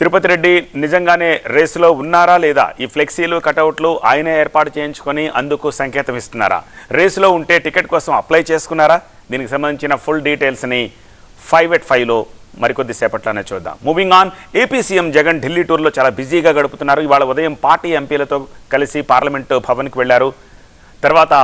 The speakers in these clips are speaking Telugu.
తిరుపతి రెడ్డి నిజంగానే రేసులో ఉన్నారా లేదా? ఈ ఫ్లెక్సీలు కటౌట్లు ఆయనే ఏర్పాటు చేయించుకొని అందుకు సంకేతం ఇస్తున్నారా? రేసులో ఉంటే టికెట్ కోసం అప్లై చేసుకున్నారా? దీనికి సంబంధించిన ఫుల్ డీటెయిల్స్ని ఫైవ్ ఎట్ ఫైవ్లో మరికొద్ది సేపట్లోనే చూద్దాం. Moving on AP CM Jagan Delhi టూర్లో చాలా బిజీగా గడుపుతున్నారు. ఇవాళ ఉదయం పార్టీ ఎంపీలతో కలిసి పార్లమెంటు భవన్కి వెళ్ళారు తర్వాత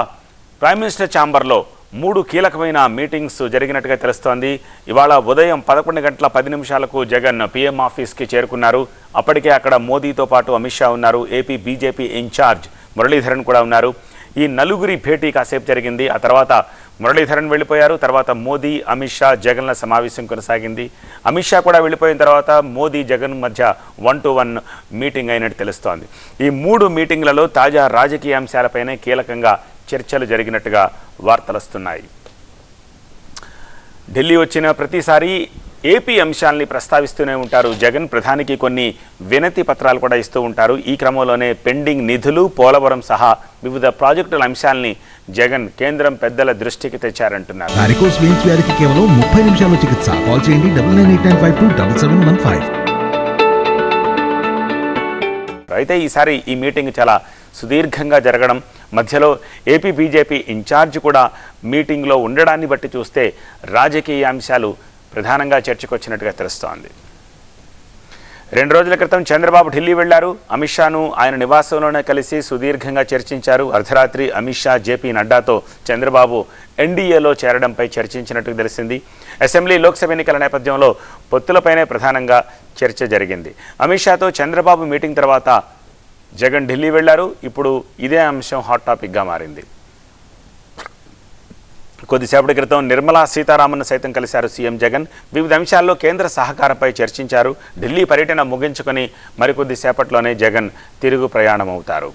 ప్రైమ్ మినిస్టర్ ఛాంబర్లో మూడు కీలకమైన మీటింగ్స్ జరిగినట్టుగా తెలుస్తోంది. ఇవాళ ఉదయం పదకొండు గంటల పది నిమిషాలకు జగన్ పీఎం ఆఫీస్కి చేరుకున్నారు. అప్పటికే అక్కడ మోదీతో పాటు అమిత్ షా ఉన్నారు. ఏపీ బీజేపీ ఇన్ఛార్జ్ మురళీధరన్ కూడా ఉన్నారు. ఈ నలుగురి భేటీ కాసేపు జరిగింది. ఆ తర్వాత మురళీధరన్ వెళ్ళిపోయారు. తర్వాత మోదీ అమిత్ షా జగన్ల సమావేశం కొనసాగింది. అమిత్ షా కూడా వెళ్ళిపోయిన తర్వాత మోదీ జగన్ మధ్య వన్ టు వన్ మీటింగ్ అయినట్టు తెలుస్తోంది. ఈ మూడు మీటింగ్లలో తాజా రాజకీయ అంశాలపైనే కీలకంగా చర్చలు జరిగినట్టుగా వార్తలు వస్తున్నాయి. ఢిల్లీ వచ్చిన ప్రతిసారి ఏపీ అంశాల్ని ప్రస్తావిస్తూనే ఉంటారు. జగన్ ప్రధానికి కొన్ని వినతి పత్రాలు కూడా ఇస్తూ ఉంటారు. ఈ క్రమంలోనే పెండింగ్ నిధులు పోలవరం సహా వివిధ ప్రాజెక్టుల అంశాల్ని జగన్ కేంద్రం పెద్దల దృష్టికి తెచ్చారంటున్నారు. వారికోస్ వెయిన్స్ వ్యాధికి కేవలం ముప్పై నిమిషాల్లో చికిత్స. కాల్ చేయండి double nine eight nine five two double seven one five అయితే ఈసారి ఈ మీటింగ్ చాలా సుదీర్ఘంగా జరగడం మధ్యలో ఏపీ బీజేపీ ఇన్ఛార్జ్ కూడా మీటింగ్లో ఉండడాన్ని బట్టి చూస్తే రాజకీయ అంశాలు ప్రధానంగా చర్చకొచ్చినట్టుగా తెలుస్తోంది. రెండు రోజుల క్రితం చంద్రబాబు ఢిల్లీ వెళ్ళారు. అమిత్ షాను ఆయన నివాసంలోనే కలిసి సుదీర్ఘంగా చర్చించారు. అర్ధరాత్రి అమిత్ షా జేపీ నడ్డాతో చంద్రబాబు ఎన్డీఏలో చేరడంపై చర్చించినట్టు తెలిసింది. అసెంబ్లీ లోక్సభ ఎన్నికల నేపథ్యంలో పొత్తులపైనే ప్రధానంగా చర్చ జరిగింది. అమిత్ షాతో చంద్రబాబు మీటింగ్ తర్వాత జగన్ ఢిల్లీ వెళ్ళారు ఇప్పుడు ఇదే అంశం హాట్ టాపిక్గా మారింది. కొద్దిసేపటి క్రితం నిర్మలా సీతారామన్ సైతం కలిశారు సీఎం జగన్. వివిధ అంశాల్లో కేంద్ర సహకారంపై చర్చించారు. ఢిల్లీ పర్యటన ముగించుకొని మరికొద్దిసేపట్లోనే జగన్ తిరుగు ప్రయాణం అవుతారు